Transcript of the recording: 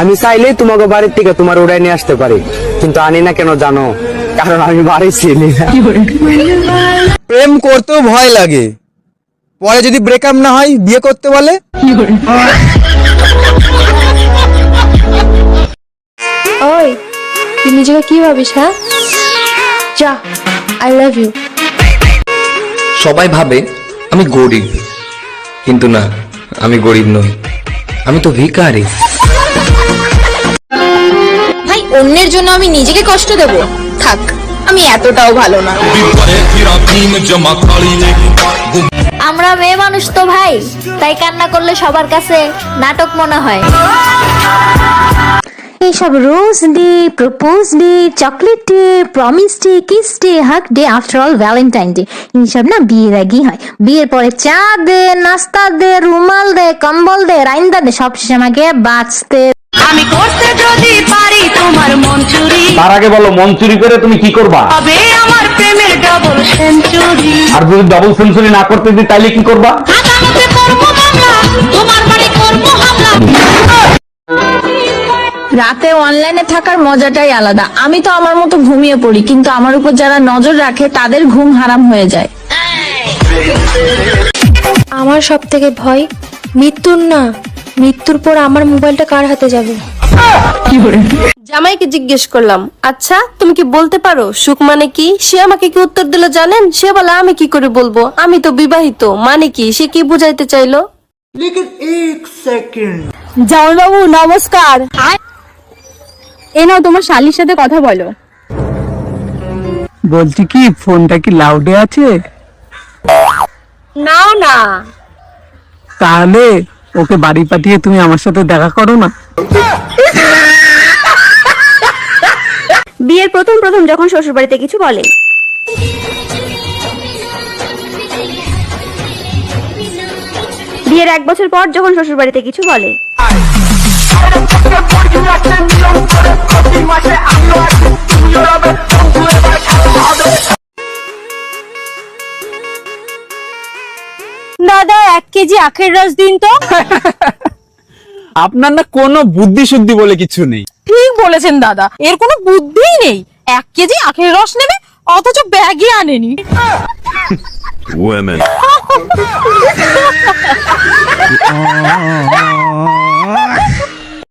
আমি চাইলে তোমাকে বাড়ির থেকে তোমার উড়াই নিয়ে আসতে পারি কিন্তু আনি না কেন জানো? কারণ আমি বাড়ি ছিলি প্রেম করতেও ভয় লাগে। পরে যদি ব্রেকআপ না হয় বিয়ে করতে বলে? ওই তুই নিজেকে কি ভাবিস হ্যাঁ? যা আই লাভ ইউ সবাই ভাবে আমি গরিব। কিন্তু না আমি গরিব নই। আমি তো ভিখারি। অন্যের জন্য আমি নিজেকে কষ্ট দেব। থাক আমি এতটাও ভালো না। আমরা মেয়ে মানুষ তো ভাই তাই কান্না করলে সবার কাছে নাটক মনে হয়। এইসব rose day propose day chocolate day promise day kiss day hug day after all Valentine day এইসব না বিয়ের আগেই হয়। বিয়ের পরে চা দে নাস্তা দে রুমাল দে কম্বল দে রাইন্দা দে সব শেষে আমাকে বাঁচতে আমি করতে যদি পারি তার আগে বলো মন চুরি করে তুমি কি করবা? হবে আমার প্রেমের ডবল সেঞ্চুরি আর যদি ডবল সেঞ্চুরি না করতে দিই তাইলে কি করবা? আদালতে করব মামলা তোমার বাড়ি করব হামলা। রাতে অনলাইনে থাকার মজাটাই আলাদা। আমি তো আমার মতো ঘুমিয়ে পড়ি কিন্তু আমার উপর যারা নজর রাখে তাদের ঘুম হারাম হয়ে যায়। আমার সব থেকে ভয় মৃত্যুর না মৃত্যুর পর আমার মোবাইলটা কার হাতে যাবে? জামাইকে জিজ্ঞেস করলাম আচ্ছা তুমি কি বলতে পারো? সুখ মানে কি? সে আমাকে কি উত্তর দিল জানেন? সে বলে আমি কি করে বলব? আমি তো বিবাহিত মানে কি? সে কি বুঝাইতে চাইলো? জামাইবাবু নমস্কার। এ নাও তোমার শালির সাথে কথা বলো। বলছি কি ফোনটা কি লাউডে আছে? না না। তাহলে ওকে বাড়ি পাঠিয়ে তুমি আমার সাথে দেখা করো না বিয়ের প্রথম প্রথম যখন শ্বশুর বাড়িতে কিছু বলে। বিয়ের এক বছর পর যখন শ্বশুর বাড়িতে কিছু বলে। দাদা এক কেজি আখের রস দিন তো। আপনার না কোনো বুদ্ধি শুদ্ধি বলে কিছু নেই। বলেছেন দাদা। এর কোনো বুদ্ধিই নেই। এক কেজি আখের রস নেবে অথচ ব্যাগে আনেনি। Women.